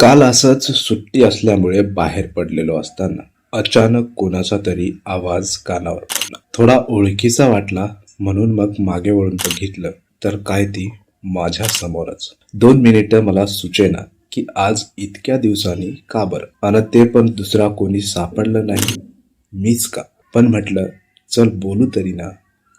काल असंच सुट्टी असल्यामुळे बाहेर पडलेलो असताना अचानक कोणाचा तरी आवाज कानावर पडला. थोडा ओळखीचा वाटला म्हणून मग मागे वळून बघितलं तर काय ती? माझ्या समोरच. दोन मिनिटं मला सुचेना की आज इतक्या दिवसांनी का बरं? आणि ते पण दुसरा कोणी सापडलं नाही? मीच का? पण म्हटलं चल बोलू तरी ना.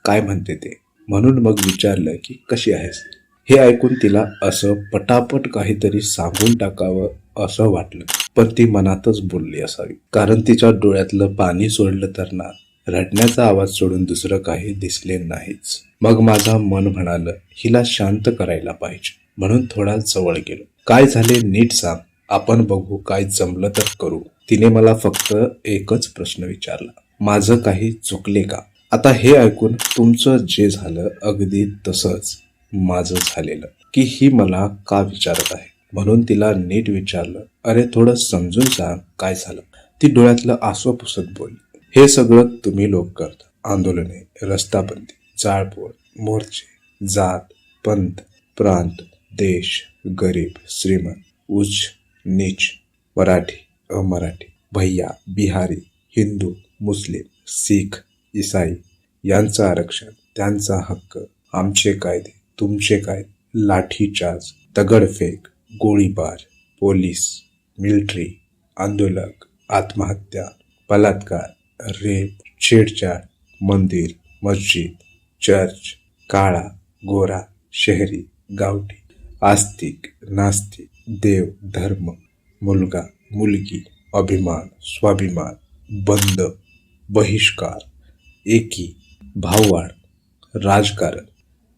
काय म्हणते ते? म्हणून मग विचारलं की कशी आहेस? हे ऐकून तिला असं पटापट काहीतरी सांगून टाकावं असं वाटलं. पण ती मनातच बोलली असावी. कारण तिच्या डोळ्यातलं पाणी सोडलं तर ना रडण्याचा आवाज सोडून दुसरं काही दिसले नाहीच. मग माझा मन म्हणालं हिला शांत करायला पाहिजे. म्हणून थोडा जवळ गेलो. काय झाले नीट सांग. आपण बघू काय जमलं तर करू. तिने मला फक्त एकच प्रश्न विचारला. माझं काही चुकले का? आता हे ऐकून तुमचं जे झालं अगदी तसंच. माझं झालेलं की ही मला का विचारत आहे? म्हणून तिला नीट विचारलं अरे थोडं समजून सांग काय झालं? ती डोळ्यातलं आसव पुसत बोलली हे सगळं तुम्ही लोक करता आंदोलने रस्ताबंदी जाळपोळ मोर्चे जात पंथ प्रांत देश गरीब श्रीमंत उच्च नीच मराठी अमराठी भैया बिहारी हिंदू मुस्लिम शीख इसाई यांचं आरक्षण त्यांचा हक्क आमचे कायदे तुमचे काय? लाठीचार्ज दगडफेक गोळीबार पोलीस मिलिटरी आंदोलक आत्महत्या बलात्कार रेप छेडछाड मंदिर मस्जिद चर्च काळा गोरा शहरी गावठी आस्तिक नास्तिक देव धर्म मुलगा मुलगी अभिमान स्वाभिमान बंद बहिष्कार एकी भाववाढ राजकारण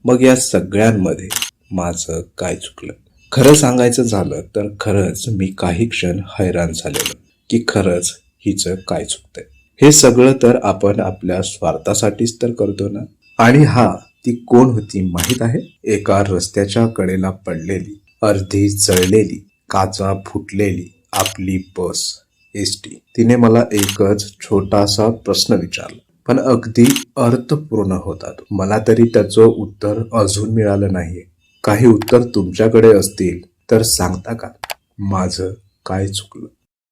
मग या सगळ्यांमध्ये माझं काय चुकलं? खरं सांगायचं झालं तर खरंच मी काही क्षण हैराण झालेलो की खरंच हिचं काय चुकतंय. हे सगळं तर आपण आपल्या स्वार्थासाठीच तर करतो ना? आणि हा ती कोण होती माहीत आहे? एका रस्त्याच्या कडेला पडलेली अर्धी जळलेली काचा फुटलेली आपली बस एस टी. तिने मला एकच छोटासा प्रश्न विचारला. पण अगदी अर्थपूर्ण होतात. मला तरी त्याचं उत्तर अजून मिळालं नाही काही उत्तर तुमच्याकडे असतील तर सांगता का? माझं काय चुकलं?